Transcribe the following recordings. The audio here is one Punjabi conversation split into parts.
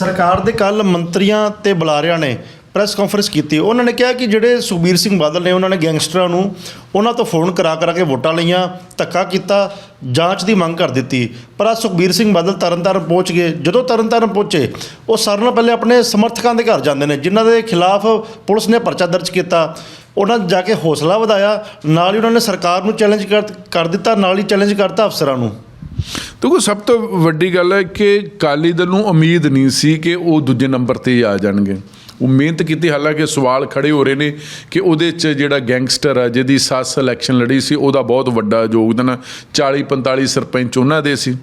ਸਰਕਾਰ ਦੇ ਕੱਲ ਮੰਤਰੀਆਂ ਤੇ ਬੁਲਾਰਿਆਂ ਨੇ ਪ੍ਰੈਸ ਕਾਨਫਰੰਸ ਕੀਤੀ। ਉਹਨਾਂ ਨੇ ਕਿਹਾ ਕਿ ਜਿਹੜੇ ਸੁਖਬੀਰ ਸਿੰਘ ਬਾਦਲ ਨੇ, ਉਹਨਾਂ ਨੇ ਗੈਂਗਸਟਰਾਂ ਨੂੰ ਉਹਨਾਂ ਤੋਂ ਫੋਨ ਕਰਾ ਕਰਾ ਕੇ ਵੋਟਾਂ ਲਈਆਂ, ਧੱਕਾ ਕੀਤਾ, ਜਾਂਚ ਦੀ ਮੰਗ ਕਰ ਦਿੱਤੀ। ਪਰ ਅੱਜ ਸੁਖਬੀਰ ਸਿੰਘ ਬਾਦਲ ਤਰਨਤਾਰਨ ਪਹੁੰਚ ਗਏ। ਜਦੋਂ ਤਰਨਤਾਰਨ ਪਹੁੰਚੇ, ਉਹ ਸਾਰਿਆਂ ਨਾਲੋਂ ਪਹਿਲੇ ਆਪਣੇ ਸਮਰਥਕਾਂ ਦੇ ਘਰ ਜਾਂਦੇ ਨੇ, ਜਿਨ੍ਹਾਂ ਦੇ ਖਿਲਾਫ ਪੁਲਿਸ ਨੇ ਪਰਚਾ ਦਰਜ ਕੀਤਾ। ਉਹਨਾਂ ਜਾ ਕੇ ਹੌਸਲਾ ਵਧਾਇਆ। ਨਾਲ ਹੀ ਉਹਨਾਂ ਨੇ ਸਰਕਾਰ ਨੂੰ ਚੈਲੰਜ ਕਰ ਕਰ ਦਿੱਤਾ, ਨਾਲ ਹੀ ਚੈਲੰਜ ਕਰਤਾ ਅਫਸਰਾਂ ਨੂੰ। ਦੇਖੋ ਸਭ ਤੋਂ ਵੱਡੀ ਗੱਲ ਹੈ ਕਿ ਕਾਲੀ ਦਲ ਨੂੰ ਉਮੀਦ ਨਹੀਂ ਸੀ ਕਿ ਉਹ ਦੂਜੇ ਨੰਬਰ ਤੇ ਹੀ ਆ ਜਾਣਗੇ। ਉਹ ਮਿਹਨਤ ਕੀਤੀ ਹਾਲਾਂਕਿ ਸਵਾਲ ਖੜੇ ਹੋ ਰਹੇ ਨੇ ਕਿ ਉਹਦੇ 'ਚ ਜਿਹੜਾ ਗੈਂਗਸਟਰ ਆ ਜਿਹਦੀ ਸੱਸ ਇਲੈਕਸ਼ਨ ਲੜੀ ਸੀ ਉਹਦਾ ਬਹੁਤ ਵੱਡਾ ਯੋਗਦਾਨ 40 45 ਸਰਪੰਚ ਉਹਨਾਂ ਦੇ ਸੀ।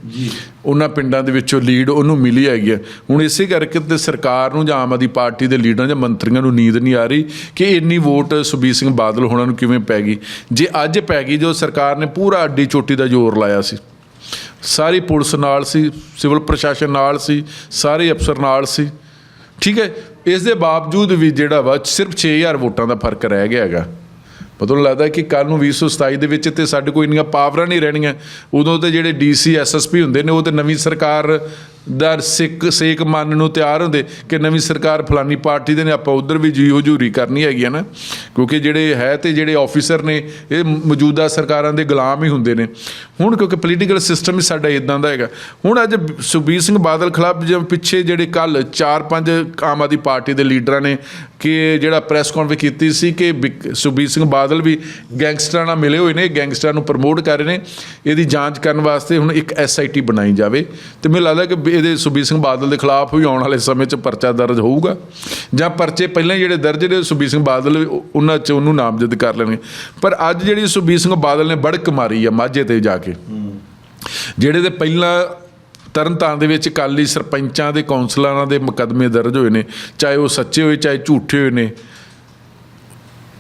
ਉਹਨਾਂ ਪਿੰਡਾਂ ਦੇ ਵਿੱਚੋਂ ਲੀਡ ਉਹਨੂੰ ਮਿਲੀ ਹੈਗੀ ਆ। ਹੁਣ ਇਸੇ ਕਰਕੇ ਤੇ ਸਰਕਾਰ ਨੂੰ ਜਾਂ ਆਮ ਆਦਮੀ ਪਾਰਟੀ ਦੇ ਲੀਡਰਾਂ ਜਾਂ ਮੰਤਰੀਆਂ ਨੂੰ ਨੀਂਦ ਨਹੀਂ ਆ ਰਹੀ ਕਿ ਇੰਨੀ ਵੋਟ ਸੁਬੀਰ ਸਿੰਘ ਬਾਦਲ ਹੋਣਾ ਨੂੰ ਕਿਵੇਂ ਪੈ ਗਈ। ਜੇ ਅੱਜ ਪੈ ਗਈ ਜੋ ਸਰਕਾਰ ਨੇ ਪੂਰਾ ਅੱਡੀ ਚੋਟੀ ਦਾ ਜ਼ੋਰ ਲਾਇਆ ਸੀ। ਸਾਰੀ ਪੁਲਿਸ ਨਾਲ ਸੀ, ਸਿਵਲ ਪ੍ਰਸ਼ਾਸਨ ਨਾਲ ਸੀ, ਸਾਰੇ ਅਫਸਰ ਨਾਲ ਸੀ। ਠੀਕ ਹੈ, ਇਸ ਦੇ ਬਾਵਜੂਦ ਵੀ ਜਿਹੜਾ ਵਾ ਸਿਰਫ 6000 ਵੋਟਾਂ ਦਾ ਫ਼ਰਕ ਰਹਿ ਗਿਆ ਹੈਗਾ। ਮਤਲਬ ਲੱਗਦਾ ਕਿ ਕੱਲ ਨੂੰ 2027 ਦੇ ਵਿੱਚ ਤੇ ਸਾਡੇ ਕੋਈ ਇੰਨੀਆਂ ਪਾਵਰਾਂ ਨਹੀਂ ਰਹਿਣੀਆਂ। ਉਦੋਂ ਤੇ ਜਿਹੜੇ ਡੀਸੀ ਐਸਐਸਪੀ ਹੁੰਦੇ ਨੇ, ਉਹ ਤੇ ਨਵੀਂ ਸਰਕਾਰ ਦਰ ਸਿੱਕ ਸੇਕ ਮੰਨ ਨੂੰ ਤਿਆਰ ਹੁੰਦੇ ਕਿ ਨਵੀਂ ਸਰਕਾਰ ਫਲਾਨੀ ਪਾਰਟੀ ਦੇ ਨੇ, ਆਪਾਂ ਉਧਰ ਵੀ ਜੀ ਹਜੂਰੀ ਕਰਨੀ ਹੈਗੀ ਹੈ ਨਾ। ਕਿਉਂਕਿ ਜਿਹੜੇ ਹੈ ਤੇ ਜਿਹੜੇ ਆਫੀਸਰ ਨੇ, ਇਹ ਮੌਜੂਦਾ ਸਰਕਾਰਾਂ ਦੇ ਗੁਲਾਮ ਹੀ ਹੁੰਦੇ ਨੇ। ਹੁਣ ਕਿਉਂਕਿ ਪੋਲੀਟੀਕਲ ਸਿਸਟਮ ਹੀ ਸਾਡਾ ਇਦਾਂ ਦਾ ਹੈਗਾ। ਹੁਣ ਅੱਜ ਸੁਖਬੀਰ ਸਿੰਘ ਬਾਦਲ ਖਿਲਾਫ ਜਿਵੇਂ ਪਿੱਛੇ ਜਿਹੜੇ ਕੱਲ 4-5 ਆਮ ਆਦਮੀ ਪਾਰਟੀ ਦੇ ਲੀਡਰਾਂ ਨੇ ਕਿ ਜਿਹੜਾ ਪ੍ਰੈਸ ਕਾਨਫਰੰਸ ਕੀਤੀ ਸੀ ਕਿ ਬਿਕ- ਸੁਖਬੀਰ ਸਿੰਘ ਬਾਦਲ ਵੀ ਗੈਂਗਸਟਰਾਂ ਨਾਲ ਮਿਲੇ ਹੋਏ ਨੇ, ਗੈਂਗਸਟਰਾਂ ਨੂੰ ਪ੍ਰਮੋਟ ਕਰ ਰਹੇ ਨੇ। ਇਹਦੀ ਜਾਂਚ ਕਰਨ ਵਾਸਤੇ ਹੁਣ ਇੱਕ ਐਸਆਈਟੀ ਬਣਾਈ ਜਾਵੇ। ਤੇ ਮੈਨੂੰ ਲੱਗਦਾ ਕਿ ਵੀ ਇਹਦੇ ਸੁਖਬੀਰ ਸਿੰਘ ਬਾਦਲ ਦੇ ਖਿਲਾਫ ਵੀ ਆਉਣ ਵਾਲੇ ਸਮੇਂ 'ਚ ਪਰਚਾ ਦਰਜ ਹੋਊਗਾ। ਜਾਂ ਪਰਚੇ ਪਹਿਲਾਂ ਹੀ ਜਿਹੜੇ ਦਰਜ ਨੇ ਸੁਖਬੀਰ ਸਿੰਘ ਬਾਦਲ ਉਹਨਾਂ 'ਚ ਉਹਨੂੰ ਨਾਮਜ਼ਦ ਕਰ ਲੈਣਗੇ। ਪਰ ਅੱਜ ਜਿਹੜੀ ਸੁਖਬੀਰ ਸਿੰਘ ਬਾਦਲ ਨੇ ਬੜਕ ਮਾਰੀ ਆ ਮਾਝੇ ਤੇ ਜਾ ਕੇ। ਜਿਹੜੇ ਦੇ ਪਹਿਲਾਂ ਤਰਨਤਾਰਨ ਦੇ ਵਿੱਚ ਕਾਲੀ ਸਰਪੰਚਾਂ ਦੇ ਕੌਂਸਲਰਾਂ ਦੇ ਮੁਕੱਦਮੇ ਦਰਜ ਹੋਏ ਨੇ, ਚਾਹੇ ਉਹ ਸੱਚੇ ਹੋਏ, ਚਾਹੇ ਝੂਠੇ ਹੋਏ ਨੇ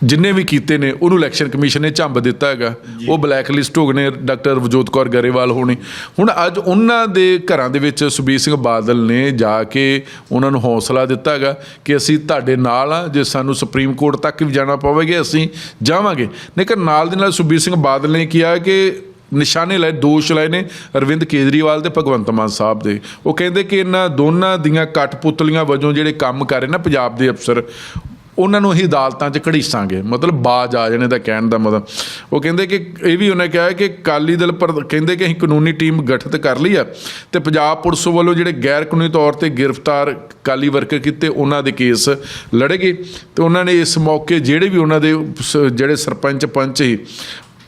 ਜਿੰਨੇ ਵੀ ਕੀਤੇ ਨੇ ਉਹਨੂੰ ਇਲੈਕਸ਼ਨ ਕਮਿਸ਼ਨ ਨੇ ਝੰਬ ਦਿੱਤਾ ਹੈਗਾ। ਉਹ ਬਲੈਕ ਲਿਸਟ ਹੋ ਗਏ ਨੇ ਡਾਕਟਰ ਵਜੋਤ ਕੌਰ ਗਰੇਵਾਲ ਹੋਣੀ। ਹੁਣ ਅੱਜ ਉਹਨਾਂ ਦੇ ਘਰਾਂ ਦੇ ਵਿੱਚ ਸੁਬੀਰ ਸਿੰਘ ਬਾਦਲ ਨੇ ਜਾ ਕੇ ਉਹਨਾਂ ਨੂੰ ਹੌਸਲਾ ਦਿੱਤਾ ਹੈਗਾ ਕਿ ਅਸੀਂ ਤੁਹਾਡੇ ਨਾਲ ਆ ਜੇ ਸਾਨੂੰ ਸੁਪਰੀਮ ਕੋਰਟ ਤੱਕ ਵੀ ਜਾਣਾ ਪਵੇਗਾ ਅਸੀਂ ਜਾਵਾਂਗੇ। ਲੇਕਿਨ ਨਾਲ ਦੇ ਨਾਲ ਸੁਬੀਰ ਸਿੰਘ ਬਾਦਲ ਨੇ ਕਿਹਾ ਕਿ ਨਿਸ਼ਾਨੇ ਲਏ ਦੋਸ਼ ਲਾਏ ਨੇ ਅਰਵਿੰਦ ਕੇਜਰੀਵਾਲ ਤੇ ਭਗਵੰਤ ਮਾਨ ਸਾਹਿਬ ਦੇ। ਉਹ ਕਹਿੰਦੇ ਕਿ ਇਹਨਾਂ ਦੋਨਾਂ ਦੀਆਂ ਕਠਪੁਤਲੀਆਂ ਵਜੋਂ ਜਿਹੜੇ ਕੰਮ ਕਰ ਰਹੇ ਨਾ ਪੰਜਾਬ ਦੇ ਅਫਸਰ ਉਹਨਾਂ ਨੂੰ ਅਸੀਂ ਅਦਾਲਤਾਂ 'ਚ ਘੜੀਸਾਂਗੇ। ਮਤਲਬ ਬਾਜ ਆ ਜਾਣੇ ਦਾ ਕਹਿਣ ਦਾ ਮਤਲਬ। ਉਹ ਕਹਿੰਦੇ ਕਿ ਇਹ ਵੀ ਉਹਨੇ ਕਿਹਾ ਕਿ ਕਾਲੀ ਦਲ ਪਰ ਕਹਿੰਦੇ ਕਿ ਅਸੀਂ ਕਾਨੂੰਨੀ ਟੀਮ ਗਠਿਤ ਕਰ ਲਈ ਆ ਤੇ ਪੰਜਾਬ ਪੁਲਿਸ ਵੱਲੋਂ ਜਿਹੜੇ ਗੈਰ ਕਾਨੂੰਨੀ ਤੌਰ ਤੇ ਗ੍ਰਿਫਤਾਰ ਕਾਲੀ ਵਰਕਰ ਕੀਤੇ ਉਹਨਾਂ ਦੇ ਕੇਸ ਲੜੇਗੇ। ਤੇ ਉਹਨਾਂ ਨੇ ਇਸ ਮੌਕੇ ਜਿਹੜੇ ਵੀ ਉਹਨਾਂ ਦੇ ਜਿਹੜੇ ਸਰਪੰਚ ਪੰਚ ਸੀ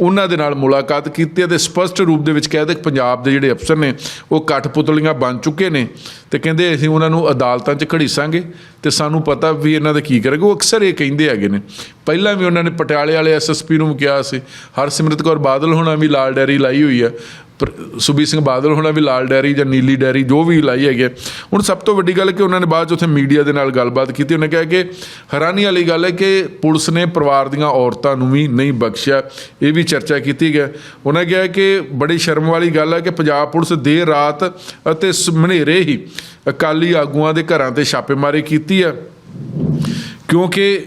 ਉਹਨਾਂ ਦੇ ਨਾਲ ਮੁਲਾਕਾਤ ਕੀਤੀ ਅਤੇ ਸਪਸ਼ਟ ਰੂਪ ਦੇ ਵਿੱਚ ਕਹਿੰਦੇ ਕਿ ਪੰਜਾਬ ਦੇ ਜਿਹੜੇ ਅਫਸਰ ਨੇ, ਉਹ ਕਠਪੁਤਲੀਆਂ ਬਣ ਚੁੱਕੇ ਨੇ ਤੇ ਕਹਿੰਦੇ ਅਸੀਂ ਉਹਨਾਂ ਨੂੰ ਅਦਾਲਤਾਂ 'ਚ ਘੜੀਸਾਂਗੇ ਤੇ ਸਾਨੂੰ ਪਤਾ ਵੀ ਇਹਨਾਂ ਦਾ ਕੀ ਕਰੇਗਾ। ਉਹ ਅਕਸਰ ਇਹ ਕਹਿੰਦੇ ਹੈਗੇ ਨੇ। ਪਹਿਲਾਂ ਵੀ ਉਹਨਾਂ ਨੇ ਪਟਿਆਲੇ ਵਾਲੇ ਐਸਐਸਪੀ ਨੂੰ ਕਿਹਾ ਸੀ, ਹਰਸਿਮਰਤ ਕੌਰ ਬਾਦਲ ਹੋਣਾ ਵੀ ਲਾਲ ਡੈਰੀ ਲਾਈ ਹੋਈ ਆ। ਪਰ ਸੁਬੀਰ ਸਿੰਘ ਬਾਦਲ ਹੋਣਾ ਵੀ ਲਾਲ ਡੈਰੀ ਜਾਂ ਨੀਲੀ ਡੈਰੀ ਜੋ ਵੀ ਲਾਈ ਹੈਗੀ। ਹੈ। ਹੁਣ ਸਭ ਤੋਂ ਵੱਡੀ ਗੱਲ ਕਿ ਉਹਨਾਂ ਨੇ ਬਾਅਦ 'ਚ ਉੱਥੇ ਮੀਡੀਆ ਦੇ ਨਾਲ ਗੱਲਬਾਤ ਕੀਤੀ। ਉਹਨੇ ਕਿਹਾ ਕਿ ਹੈਰਾਨੀ ਵਾਲੀ ਗੱਲ ਹੈ ਕਿ ਪੁਲਿਸ ਨੇ ਪਰਿਵਾਰ ਦੀਆਂ ਔਰਤਾਂ ਨੂੰ ਵੀ ਨਹੀਂ ਬਖਸ਼ਿਆ। ਇਹ ਵੀ ਚਰਚਾ ਕੀਤੀ ਗਿਆ ਉਹਨਾਂ ਕਿਹਾ ਕਿ ਬੜੀ ਸ਼ਰਮ ਵਾਲੀ ਗੱਲ ਹੈ ਕਿ ਪੰਜਾਬ ਪੁਲਿਸ ਦੇਰ ਰਾਤ ਅਤੇ ਸ- ਮਨੇਰੇ ਹੀ ਅਕਾਲੀ ਆਗੂਆਂ ਦੇ ਘਰਾਂ ਤੇ ਛਾਪੇਮਾਰੀ ਕੀਤੀ ਹੈ। ਕਿਉਂਕਿ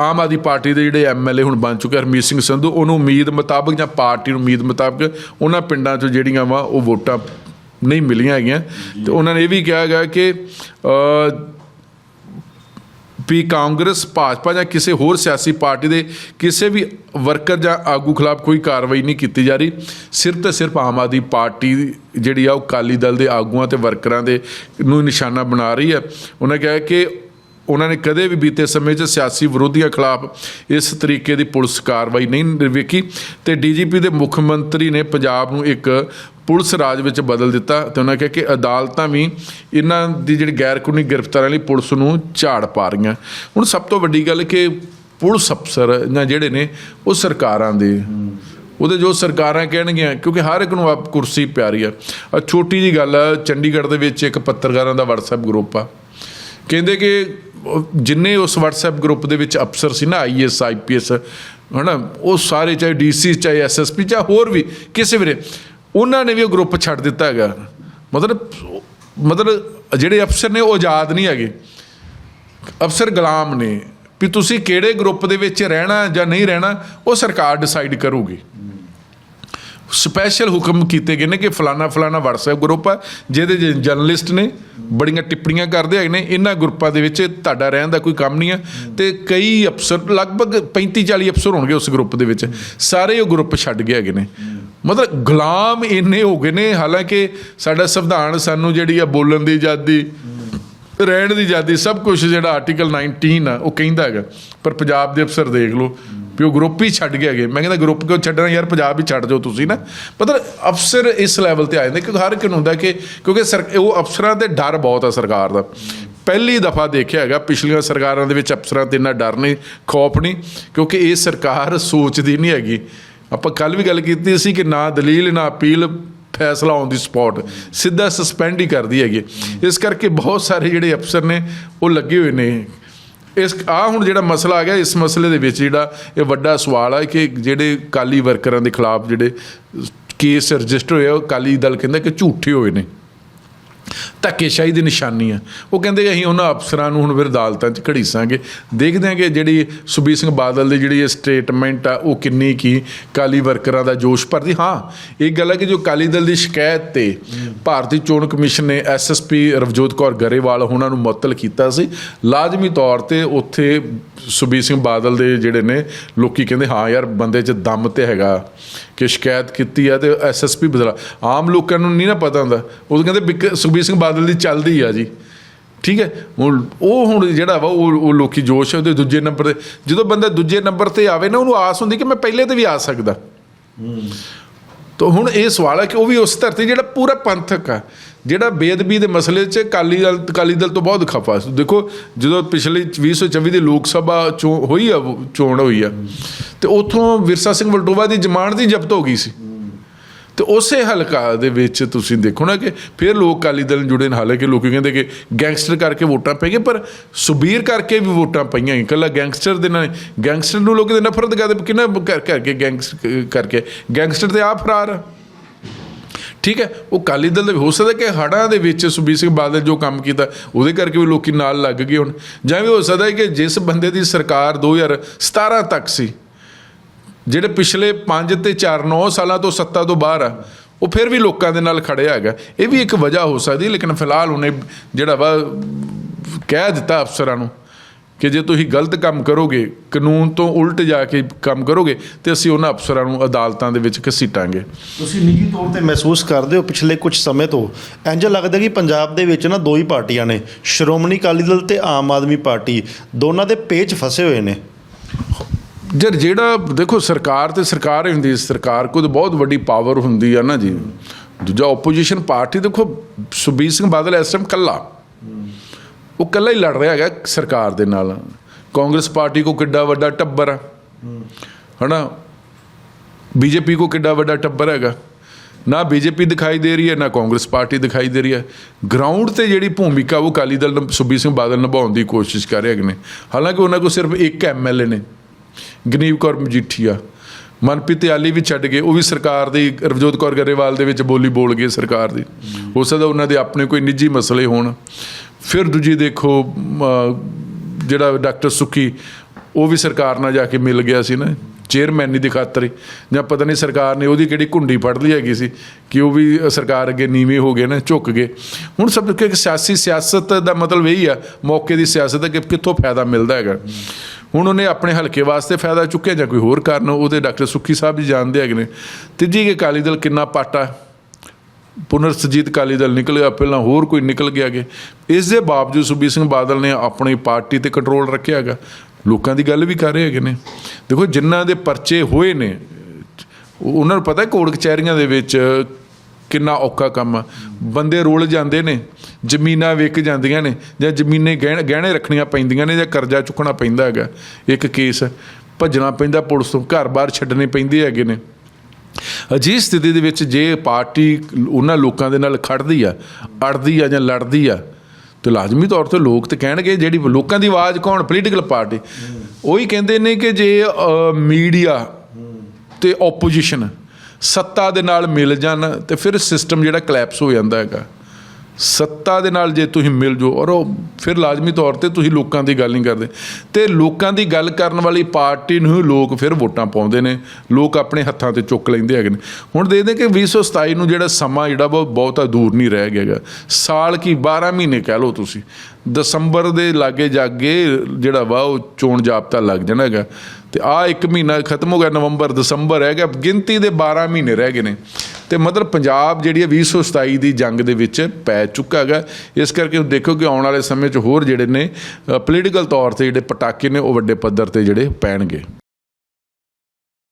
ਆਮ ਆਦਮੀ ਪਾਰਟੀ ਦੇ ਜਿਹੜੇ ਐਮਐਲਏ ਹੁਣ ਬਣ ਚੁੱਕੇ ਹਰਮੀਤ ਸਿੰਘ ਸੰਧੂ, ਉਹਨੂੰ ਉਮੀਦ ਮੁਤਾਬਕ ਜਾਂ ਪਾਰਟੀ ਨੂੰ ਉਮੀਦ ਮੁਤਾਬਕ ਉਹਨਾਂ ਪਿੰਡਾਂ 'ਚੋਂ ਜਿਹੜੀਆਂ ਵਾ ਉਹ ਵੋਟਾਂ ਨਹੀਂ ਮਿਲੀਆਂ ਹੈਗੀਆਂ। ਤੇ ਉਹਨਾਂ ਨੇ ਇਹ ਵੀ ਕਿਹਾ ਹੈਗਾ ਕਿ ਵੀ ਕਾਂਗਰਸ, ਭਾਜਪਾ ਜਾਂ ਕਿਸੇ ਹੋਰ ਸਿਆਸੀ ਪਾਰਟੀ ਦੇ ਕਿਸੇ ਵੀ ਵਰਕਰ ਜਾਂ ਆਗੂ ਖਿਲਾਫ ਕੋਈ ਕਾਰਵਾਈ ਨਹੀਂ ਕੀਤੀ ਜਾ ਰਹੀ। ਸਿਰਫ ਤੇ ਸਿਰਫ ਆਮ ਆਦਮੀ ਪਾਰਟੀ ਜਿਹੜੀ ਆ, ਉਹ ਕਾਲੀ ਦਲ ਦੇ ਆਗੂਆਂ ਤੇ ਵਰਕਰਾਂ ਦੇ ਨੂੰ ਨਿਸ਼ਾਨਾ ਬਣਾ ਰਹੀ ਹੈ। ਉਹਨਾਂ ਕਿਹਾ ਕਿ ਉਹਨਾਂ ਨੇ ਕਦੇ ਵੀ ਬੀਤੇ ਸਮੇਂ 'ਚ ਸਿਆਸੀ ਵਿਰੋਧੀਆਂ ਖਿਲਾਫ ਇਸ ਤਰੀਕੇ ਦੀ ਪੁਲਿਸ ਕਾਰਵਾਈ ਨਹੀਂ ਵੇਖੀ ਤੇ ਡੀਜੀਪੀ ਦੇ ਮੁੱਖ ਮੰਤਰੀ ਨੇ ਪੰਜਾਬ ਨੂੰ ਇੱਕ ਪੁਲਿਸ ਰਾਜ ਵਿੱਚ ਬਦਲ ਦਿੱਤਾ ਤੇ ਉਹਨਾਂ ਕਿਹਾ ਕਿ ਅਦਾਲਤਾਂ ਵੀ ਇਹਨਾਂ ਦੀ ਜਿਹੜੀ ਗੈਰ ਕਾਨੂੰਨੀ ਗ੍ਰਿਫਤਾਰਾਂ ਲਈ ਪੁਲਿਸ ਨੂੰ ਝਾੜ ਪਾ ਰਹੀਆਂ। ਹੁਣ ਸਭ ਤੋਂ ਵੱਡੀ ਗੱਲ ਕਿ ਪੁਲਿਸ ਅਫਸਰ ਜਾਂ ਜਿਹੜੇ ਨੇ ਉਹ ਸਰਕਾਰਾਂ ਦੇ। ਉਹਦੇ ਜੋ ਸਰਕਾਰਾਂ ਕਹਿਣਗੀਆਂ, ਕਿਉਂਕਿ ਹਰ ਇੱਕ ਨੂੰ ਆਪ ਕੁਰਸੀ ਪਿਆਰੀ ਆ। ਛੋਟੀ ਜੀ ਗੱਲ ਆ, ਚੰਡੀਗੜ੍ਹ ਦੇ ਵਿੱਚ ਇੱਕ ਪੱਤਰਕਾਰਾਂ ਦਾ WhatsApp ਗਰੁੱਪ ਆ। ਕਹਿੰਦੇ ਕਿ ਜਿੰਨੇ ਉਸ WhatsApp ਗਰੁੱਪ ਦੇ ਵਿੱਚ ਅਫਸਰ ਸੀ ਨਾ ਆਈਐਸ ਆਈਪੀਐਸ ਹਨਾ, ਉਹ ਸਾਰੇ ਚਾਹੇ ਡੀਸੀ ਚਾਹੇ ਐਸਐਸਪੀ ਚਾਹੇ ਹੋਰ ਵੀ ਕਿਸੇ ਵੀਰੇ ਉਹਨਾਂ ਨੇ ਵੀ ਉਹ ਗਰੁੱਪ ਛੱਡ ਦਿੱਤਾ ਹੈਗਾ। ਮਤਲਬ ਮਤਲਬ ਜਿਹੜੇ ਅਫਸਰ ਨੇ ਉਹ ਆਜ਼ਾਦ ਨਹੀਂ ਹੈਗੇ। ਅਫਸਰ ਗੁਲਾਮ ਨੇ, ਵੀ ਤੁਸੀਂ ਕਿਹੜੇ ਗਰੁੱਪ ਦੇ ਵਿੱਚ ਰਹਿਣਾ ਜਾਂ ਨਹੀਂ ਰਹਿਣਾ, ਉਹ ਸਰਕਾਰ ਡਿਸਾਈਡ ਕਰੂਗੀ। ਸਪੈਸ਼ਲ ਹੁਕਮ ਕੀਤੇ ਗਏ ਨੇ ਕਿ ਫਲਾਣਾ ਫਲਾਣਾ WhatsApp ਗਰੁੱਪ ਆ, ਜਿਹਦੇ 'ਚ ਜਰਨਲਿਸਟ ਨੇ ਬੜੀਆਂ ਟਿੱਪਣੀਆਂ ਕਰਦੇ ਹੈਗੇ ਨੇ, ਇਹਨਾਂ ਗਰੁੱਪਾਂ ਦੇ ਵਿੱਚ ਤੁਹਾਡਾ ਰਹਿਣ ਦਾ ਕੋਈ ਕੰਮ ਨਹੀਂ ਆ ਤੇ ਕਈ ਅਫਸਰ, ਲਗਭਗ 35 40 ਅਫਸਰ ਹੋਣਗੇ ਉਸ ਗਰੁੱਪ ਦੇ ਵਿੱਚ। ਸਾਰੇ ਉਹ ਗਰੁੱਪ ਛੱਡ ਗਏ ਹੈਗੇ ਨੇ। ਮਤਲਬ ਗੁਲਾਮ ਇੰਨੇ ਹੋ ਗਏ ਨੇ, ਹਾਲਾਂਕਿ ਸਾਡਾ ਸੰਵਿਧਾਨ ਸਾਨੂੰ ਜਿਹੜੀ ਆ ਬੋਲਣ ਦੀ ਆਜ਼ਾਦੀ, ਰਹਿਣ ਦੀ ਆਜ਼ਾਦੀ, ਸਭ ਕੁਝ ਜਿਹੜਾ ਆਰਟੀਕਲ 19 ਆ, ਉਹ ਕਹਿੰਦਾ ਹੈਗਾ। ਪਰ ਪੰਜਾਬ ਦੇ ਅਫਸਰ ਦੇਖ ਲਓ ਵੀ ਉਹ ਗਰੁੱਪ ਹੀ ਛੱਡ ਕੇ ਹੈਗੇ। ਮੈਂ ਕਹਿੰਦਾ ਗਰੁੱਪ ਕਿਉਂ ਛੱਡਣਾ? ਯਾਰ ਪੰਜਾਬ ਹੀ ਛੱਡ ਜਾਓ ਤੁਸੀਂ ਨਾ। ਮਤਲਬ ਅਫਸਰ ਇਸ ਲੈਵਲ ਤੇ ਆ ਜਾਂਦੇ। ਕਿਉਂਕਿ ਹਰ ਇੱਕ ਨੂੰ ਹੁੰਦਾ ਕਿ ਕਿਉਂਕਿ ਸਰ, ਉਹ ਅਫਸਰਾਂ ਤੇ ਡਰ ਬਹੁਤ ਆ ਸਰਕਾਰ ਦਾ। ਪਹਿਲੀ ਦਫਾ ਦੇਖਿਆ ਹੈਗਾ, ਪਿਛਲੀਆਂ ਸਰਕਾਰਾਂ ਦੇ ਵਿੱਚ ਅਫਸਰਾਂ ਤੇ ਇੰਨਾ ਡਰ ਨਹੀਂ, ਖੌਫ ਨਹੀਂ, ਕਿਉਂਕਿ ਇਹ ਸਰਕਾਰ ਸੋਚਦੀ ਨਹੀਂ ਹੈਗੀ। ਆਪਾਂ ਕੱਲ ਵੀ ਗੱਲ ਕੀਤੀ ਸੀ ਕਿ ਨਾ ਦਲੀਲ, ਨਾ ਅਪੀਲ, ਫੈਸਲਾ ਔਨ ਦੀ ਸਪੌਟ। ਸਿੱਧਾ ਸਸਪੈਂਡ ਹੀ ਕਰਦੀ ਹੈਗੀ। ਇਸ ਕਰਕੇ ਬਹੁਤ ਸਾਰੇ ਜਿਹੜੇ ਅਫਸਰ ਨੇ, ਉਹ ਲੱਗੇ ਹੋਏ ਨੇ। ਇਸ ਆ ਹੁਣ ਜਿਹੜਾ ਮਸਲਾ ਆ ਗਿਆ ਇਸ ਮਸਲੇ ਦੇ ਵਿੱਚ ਜਿਹੜਾ ਇਹ ਵੱਡਾ ਸਵਾਲ ਆ ਕਿ ਜਿਹੜੇ ਕਾਲੀ ਵਰਕਰਾਂ ਦੇ ਖਿਲਾਫ ਜਿਹੜੇ ਕੇਸ ਰਜਿਸਟਰ ਹੋਏ ਆ, ਉਹ ਕਾਲੀ ਦਲ ਕਹਿੰਦਾ ਕਿ ਝੂਠੇ ਹੋਏ ਨੇ। ਧੱਕੇਸ਼ਾਹੀ ਦੀ ਨਿਸ਼ਾਨੀ ਆ। ਉਹ ਕਹਿੰਦੇ ਅਸੀਂ ਉਹਨਾਂ ਅਫਸਰਾਂ ਨੂੰ ਹੁਣ ਫਿਰ ਅਦਾਲਤਾਂ 'ਚ ਘੜੀਸਾਂਗੇ ਦੇਖਦੇ ਹਾਂ ਕਿ ਜਿਹੜੀ ਸੁਬੀਰ ਸਿੰਘ ਬਾਦਲ ਦੀ ਜਿਹੜੀ ਇਹ ਸਟੇਟਮੈਂਟ ਆ, ਉਹ ਕਿੰਨੀ ਕੀ ਕਾਲੀ ਵਰਕਰਾਂ ਦਾ ਜੋਸ਼ ਭਰਦੀ। ਹਾਂ, ਇਹ ਗੱਲ ਹੈ ਕਿ ਜੋ ਕਾਲੀ ਦਲ ਦੀ ਸ਼ਿਕਾਇਤ ਤੇ ਭਾਰਤੀ ਚੋਣ ਕਮਿਸ਼ਨ ਨੇ ਐਸਐਸਪੀ ਰਵਜੋਤ ਕੌਰ ਗਰੇਵਾਲ ਉਹਨਾਂ ਨੂੰ ਮੁਅੱਤਲ ਕੀਤਾ ਸੀ, ਲਾਜ਼ਮੀ ਤੌਰ ਤੇ ਉੱਥੇ ਸੁਬੀਰ ਸਿੰਘ ਬਾਦਲ ਦੇ ਜਿਹੜੇ ਨੇ, ਲੋਕੀ ਕਹਿੰਦੇ, ਹਾਂ ਯਾਰ, ਬੰਦੇ 'ਚ ਦਮ ਤੇ ਹੈਗਾ। ਕਿ ਸ਼ਿਕਾਇਤ ਕੀਤੀ ਆ ਤੇ ਐਸਐਸਪੀ ਬਦਲਾ। ਆਮ ਲੋਕਾਂ ਨੂੰ ਨਹੀਂ ਨਾ ਪਤਾ ਹੁੰਦਾ। ਉਹ ਕਹਿੰਦੇ ਸੁਖਬੀਰ ਸਿੰਘ ਬਾਦਲ ਦੀ ਚੱਲਦੀ ਆ ਜੀ। ਠੀਕ ਹੈ? ਹੁਣ ਉਹ ਹੁਣ ਜਿਹੜਾ ਵਾ ਉਹ ਉਹ ਲੋਕੀ ਜੋਸ਼ ਉਹਦੇ ਦੂਜੇ ਨੰਬਰ ਤੇ ਜਦੋਂ ਬੰਦਾ ਦੂਜੇ ਨੰਬਰ ਤੇ ਆਵੇ ਨਾ ਉਹਨੂੰ ਆਸ ਹੁੰਦੀ ਕਿ ਮੈਂ ਪਹਿਲੇ ਤੇ ਵੀ ਆ ਸਕਦਾ। ਤਾਂ ਹੁਣ ਇਹ ਸਵਾਲ ਹੈ ਕਿ ਉਹ ਵੀ ਉਸ ਧਰਤੀ ਜਿਹੜਾ ਪੂਰਾ ਪੰਥਕ ਆ ਜਿਹੜਾ ਬੇਅਦਬੀ ਦੇ ਮਸਲੇ 'ਚ ਕਾਲੀ ਦਲ ਕਾਲੀ ਦਲ ਤੋਂ ਬਹੁਤ ਖਫਾ ਦੇਖੋ, ਜਦੋਂ ਪਿਛਲੀ 2024 ਦੀ ਲੋਕ ਸਭਾ ਚੋਂ ਹੋਈ ਆ ਚੋਣ ਹੋਈ ਆ, ਤੇ ਉਥੋਂ ਵਿਰਸਾ ਸਿੰਘ ਵਲਟੋਵਾ ਦੀ ਜ਼ਮਾਨਤ ਦੀ ਜ਼ਬਤ ਹੋ ਗਈ ਸੀ। ਤੇ ਉਸੇ ਹਲਕਾ ਦੇ ਵਿੱਚ ਤੁਸੀਂ ਦੇਖੋ ਨਾ ਕਿ ਫਿਰ ਲੋਕ ਕਾਲੀ ਦਲ ਨਾਲ ਜੁੜੇ ਨੇ। ਹਾਲਾਂਕਿ ਲੋਕ ਕਹਿੰਦੇ ਕਿ ਗੈਂਗਸਟਰ ਕਰਕੇ ਵੋਟਾਂ ਪੈ ਗਈਆਂ, ਪਰ ਸੁਬੀਰ ਕਰਕੇ ਵੀ ਵੋਟਾਂ ਪਈਆਂ ਇਕੱਲਾ ਗੈਂਗਸਟਰ ਦੇ ਨਾਲ ਗੈਂਗਸਟਰ ਨੂੰ ਲੋਕ ਤੇ ਨਫ਼ਰਤ ਕਰਦੇ, ਕਿੰਨਾ ਕਰਕੇ ਗੈਂਗਸਟਰ ਕਰਕੇ। ਗੈਂਗਸਟਰ ਤੇ ਆਪ ਫਰਾਰ ਆ। ਠੀਕ ਹੈ, ਉਹ ਕਾਲੀ ਦਲ ਦੇ, ਹੋ ਸਕਦਾ ਕਿ ਹੜਾਂ ਦੇ ਵਿੱਚ ਸੁਬੀਰ ਸਿੰਘ ਬਾਦਲ ਜੋ ਕੰਮ ਕੀਤਾ, ਉਹਦੇ ਕਰਕੇ ਵੀ ਲੋਕੀ ਨਾਲ ਲੱਗ ਗਏ ਹੁਣ। ਜਾਂ ਵੀ ਹੋ ਸਕਦਾ ਹੈ ਕਿ ਜਿਸ ਬੰਦੇ ਦੀ ਸਰਕਾਰ 2017 ਤੱਕ ਸੀ, ਜਿਹੜੇ ਪਿਛਲੇ 5 ਤੇ 4 9 ਸਾਲਾਂ ਤੋਂ ਸੱਤਾ ਤੋਂ ਬਾਹਰ ਆ, ਉਹ ਫਿਰ ਵੀ ਲੋਕਾਂ ਦੇ ਨਾਲ ਖੜਿਆ ਹੈਗਾ। ਇਹ ਵੀ ਇੱਕ ਵਜ੍ਹਾ ਹੋ ਸਕਦੀ, ਲੇਕਿਨ ਫਿਲਹਾਲ ਉਹਨੇ ਜਿਹੜਾ ਵਾ, ਕਹਿ ਦਿੱਤਾ ਅਫਸਰਾਂ ਨੂੰ। ਕਿ ਜੇ ਤੁਸੀਂ ਗਲਤ ਕੰਮ ਕਰੋਗੇ ਕਾਨੂੰਨ ਤੋਂ ਉਲਟ ਜਾ ਕੇ ਕੰਮ ਕਰੋਗੇ ਤੇ ਅਸੀਂ ਉਹਨਾਂ ਅਫਸਰਾਂ ਨੂੰ ਅਦਾਲਤਾਂ ਦੇ ਵਿੱਚ ਘਸੀਟਾਂਗੇ। ਤੁਸੀਂ ਨਿੱਜੀ ਤੌਰ ਤੇ ਮਹਿਸੂਸ ਕਰਦੇ ਹੋ ਪਿਛਲੇ ਕੁਝ ਸਮੇਂ ਤੋਂ। ਇੰਜ ਲੱਗਦਾ ਕਿ ਪੰਜਾਬ ਦੇ ਵਿੱਚ ਨਾ ਦੋ ਹੀ ਪਾਰਟੀਆਂ ਨੇ ਸ਼੍ਰੋਮਣੀ ਅਕਾਲੀ ਦਲ ਤੇ ਆਮ ਆਦਮੀ ਪਾਰਟੀ। ਦੋਨਾਂ ਦੇ ਪੇਚ ਫਸੇ ਹੋਏ ਨੇ। ਜਦ ਜਿਹੜਾ ਦੇਖੋ ਸਰਕਾਰ ਤੇ ਸਰਕਾਰ ਹੀ ਹੁੰਦੀ ਹੈ ਸਰਕਾਰ ਕੋਲ ਬਹੁਤ ਵੱਡੀ ਪਾਵਰ ਹੁੰਦੀ ਆ ਨਾ ਜੀ। ਦੂਜਾ ਆਪੋਜੀਸ਼ਨ ਪਾਰਟੀ ਦੇਖੋ ਸੁਬੀਰ ਸਿੰਘ ਬਾਦਲ ਇਸ ਟਾਈਮ ਕੱਲਾ ਉਹ ਇਕੱਲਾ ਹੀ ਲੜ ਰਿਹਾ ਹੈਗਾ ਸਰਕਾਰ ਦੇ ਨਾਲ। ਕਾਂਗਰਸ ਪਾਰਟੀ ਕੋ ਕਿੱਡਾ ਵੱਡਾ ਟੱਬਰ ਆ। ਹਨਾ? ਬੀਜੇਪੀ ਕੋ ਕਿੱਡਾ ਵੱਡਾ ਟੱਬਰ ਹੈਗਾ। ਨਾ ਬੀਜੇਪੀ ਦਿਖਾਈ ਦੇ ਰਹੀ ਹੈ, ਨਾ ਕਾਂਗਰਸ ਪਾਰਟੀ ਦਿਖਾਈ ਦੇ ਰਹੀ ਹੈ। ਗਰਾਊਂਡ ਤੇ ਜਿਹੜੀ ਭੂਮਿਕਾ ਉਹ ਅਕਾਲੀ ਦਲ ਨੇ ਸਿੰਘ ਬਾਦਲ ਨਿਭਾਉਣ ਦੀ ਕੋਸ਼ਿਸ਼ ਕਰ ਰਹੇ ਹੈਗੇ ਨੇ। ਹਾਲਾਂਕਿ ਉਹਨਾਂ ਕੋਲ ਸਿਰਫ ਇੱਕ ਐਮਐਲਏ ਨੇ, ਗਨੀਵ ਕੌਰ ਮਜੀਠੀਆ। ਮਨਪ੍ਰੀਤ ਆਲੀ ਵੀ ਛੱਡ ਗਏ, ਉਹ ਵੀ ਸਰਕਾਰ ਦੀ, ਰਵਜੋਤ ਕੌਰ ਗਰੇਵਾਲ ਦੇ ਵਿੱਚ ਬੋਲੀ ਬੋਲ ਗਏ ਸਰਕਾਰ ਦੀ। ਹੋ ਸਕਦਾ ਉਹਨਾਂ ਦੇ ਆਪਣੇ ਕੋਈ ਨਿੱਜੀ ਮਸਲੇ ਹੋਣ। ਫਿਰ ਦੂਜੀ ਦੇਖੋ ਜਿਹੜਾ ਡਾਕਟਰ ਸੁੱਖੀ ਉਹ ਵੀ ਸਰਕਾਰ ਨਾਲ ਜਾ ਕੇ ਮਿਲ ਗਿਆ ਸੀ ਨਾ, ਚੇਅਰਮੈਨੀ ਦੀ ਖਾਤਰ ਜਾਂ ਪਤਾ ਨਹੀਂ ਸਰਕਾਰ ਨੇ ਉਹਦੀ ਕਿਹੜੀ ਕੁੰਡੀ ਫੜ ਲਈ ਹੈਗੀ ਸੀ, ਕਿ ਉਹ ਵੀ ਸਰਕਾਰ ਅੱਗੇ ਨੀਵੇਂ ਹੋ ਗਏ ਨਾ, ਝੁੱਕ ਗਏ। ਹੁਣ ਸਭ ਕਿ ਸਿਆਸੀ ਸਿਆਸਤ ਦਾ ਮਤਲਬ ਇਹੀ ਆ, ਮੌਕੇ ਦੀ ਸਿਆਸਤ ਹੈ ਕਿ ਕਿੱਥੋਂ ਫਾਇਦਾ ਮਿਲਦਾ ਹੈਗਾ। ਹੁਣ ਉਹਨੇ ਆਪਣੇ ਹਲਕੇ ਵਾਸਤੇ ਫਾਇਦਾ ਚੁੱਕਿਆ ਜਾਂ ਕੋਈ ਹੋਰ ਕਾਰਨ, ਉਹਦੇ ਡਾਕਟਰ ਸੁੱਖੀ ਸਾਹਿਬ ਜੀ ਜਾਣਦੇ ਹੈਗੇ ਨੇ। ਤੀਜੀ ਕਿ ਅਕਾਲੀ ਦਲ ਕਿੰਨਾ ਪਾਟਾ ਪੁਨਰ ਸੁਰਜੀਤ ਅਕਾਲੀ ਦਲ ਨਿਕਲਿਆ, ਪਹਿਲਾਂ ਹੋਰ ਕੋਈ ਨਿਕਲ ਗਿਆ ਕਿ ਇਸ ਦੇ ਬਾਵਜੂਦ ਸੁਬੀਰ ਸਿੰਘ ਬਾਦਲ ਨੇ ਆਪਣੀ ਪਾਰਟੀ ਤੇ ਕੰਟਰੋਲ ਰੱਖਿਆ ਹੈਗਾ। ਲੋਕਾਂ ਦੀ ਗੱਲ ਵੀ ਕਰ ਰਹੇ ਹੈਗੇ ਨੇ। ਦੇਖੋ, ਜਿਨ੍ਹਾਂ ਦੇ ਪਰਚੇ ਹੋਏ ਨੇ, ਉਹਨਾਂ ਨੂੰ ਪਤਾ ਹੈ ਕੋਰਟ ਕਚਹਿਰੀਆਂ ਦੇ ਵਿੱਚ ਕਿੰਨਾ ਔਖਾ ਕੰਮ ਆ। ਬੰਦੇ ਰੋਲ ਜਾਂਦੇ ਨੇ, ਜ਼ਮੀਨਾਂ ਵਿਕ ਜਾਂਦੀਆਂ ਨੇ, ਜਾਂ ਜ਼ਮੀਨੇ ਗਹਿਣ, ਗਹਿਣੇ ਰੱਖਣੀਆਂ ਪੈਂਦੀਆਂ ਨੇ, ਜਾਂ ਕਰਜ਼ਾ ਚੁੱਕਣਾ ਪੈਂਦਾ ਹੈਗਾ। ਇੱਕ ਕੇਸ ਭੱਜਣਾ ਪੈਂਦਾ ਪੁਲਿਸ ਤੋਂ, ਘਰ-ਬਾਰ ਛੱਡਣੇ ਪੈਂਦੇ ਹੈਗੇ ਨੇ। ਅਜਿਹੀ ਸਥਿਤੀ ਦੇ ਵਿੱਚ ਜੇ ਪਾਰਟੀ ਉਹਨਾਂ ਲੋਕਾਂ ਦੇ ਨਾਲ ਖੜਦੀ ਆ, ਅੜਦੀ ਆ ਜਾਂ ਲੜਦੀ ਆ, ਤੇ ਲਾਜ਼ਮੀ ਤੌਰ ਤੇ ਲੋਕ ਤੇ ਕਹਿਣਗੇ ਜਿਹੜੀ ਲੋਕਾਂ ਦੀ ਆਵਾਜ਼ ਕੌਣ? ਪੋਲੀਟੀਕਲ ਪਾਰਟੀ ਉਹੀ ਕਹਿੰਦੇ ਨੇ ਕਿ ਜੇ ਮੀਡੀਆ ਤੇ ਆਪੋਜੀਸ਼ਨ ਸੱਤਾ ਦੇ ਨਾਲ ਮਿਲ ਜਾਣ, ਤੇ ਫਿਰ ਸਿਸਟਮ ਜਿਹੜਾ ਕਲੈਪਸ ਹੋ ਜਾਂਦਾ ਹੈਗਾ। ਸੱਤਾ ਦੇ ਨਾਲ ਜੇ ਤੁਸੀਂ ਮਿਲ ਜੋ ਔਰ ਉਹ ਫਿਰ ਲਾਜ਼ਮੀ ਤੌਰ ਤੇ ਤੁਸੀਂ ਲੋਕਾਂ ਦੀ ਗੱਲ ਨਹੀਂ ਕਰਦੇ। ਤੇ ਲੋਕਾਂ ਦੀ ਗੱਲ ਕਰਨ ਵਾਲੀ ਪਾਰਟੀ ਨੂੰ ਹੀ ਲੋਕ ਫਿਰ ਵੋਟਾਂ ਪਾਉਂਦੇ ਨੇ। ਲੋਕ ਆਪਣੇ ਹੱਥਾਂ ਤੇ ਚੁੱਕ ਲੈਂਦੇ ਹੈਗੇ ਨੇ। ਹੁਣ ਦੇਖਦੇ ਕਿ 2027 ਨੂੰ ਜਿਹੜਾ ਸਮਾਂ ਜਿਹੜਾ ਬਹੁਤ ਬਹੁਤਾ ਦੂਰ ਨਹੀਂ ਰਹਿ ਗਿਆ ਹੈਗਾ। ਸਾਲ ਕੀ 12 ਮਹੀਨੇ ਕਹਿ ਲਓ ਤੁਸੀਂ। ਦਸੰਬਰ ਦੇ ਲਾਗੇ ਜਾਗੇ ਜਿਹੜਾ ਵਾ, ਉਹ ਚੋਣ ਜਾਬਤਾ ਲੱਗ ਜਾਣਾ ਹੈਗਾ। ਤੇ ਆ ਇੱਕ ਮਹੀਨਾ ਖਤਮ ਹੋ ਗਿਆ ਨਵੰਬਰ, ਦਸੰਬਰ ਰਹਿ ਗਿਆ। ਗਿਣਤੀ ਦੇ 12 ਮਹੀਨੇ ਰਹਿ ਗਏ ਨੇ। ਤੇ ਮਤਲਬ ਪੰਜਾਬ ਜਿਹੜੀ ਹੈ 2027 ਦੀ ਜੰਗ ਦੇ ਵਿੱਚ ਪੈ ਚੁੱਕਾ ਹੈਗਾ। ਇਸ ਕਰਕੇ ਹੁਣ ਦੇਖੋ ਕਿ ਆਉਣ ਵਾਲੇ ਸਮੇਂ 'ਚ ਹੋਰ ਜਿਹੜੇ ਨੇ ਪੋਲੀਟੀਕਲ ਤੌਰ ਤੇ ਜਿਹੜੇ ਪਟਾਕੇ ਨੇ, ਉਹ ਵੱਡੇ ਪੱਧਰ ਤੇ ਜਿਹੜੇ ਪੈਣਗੇ।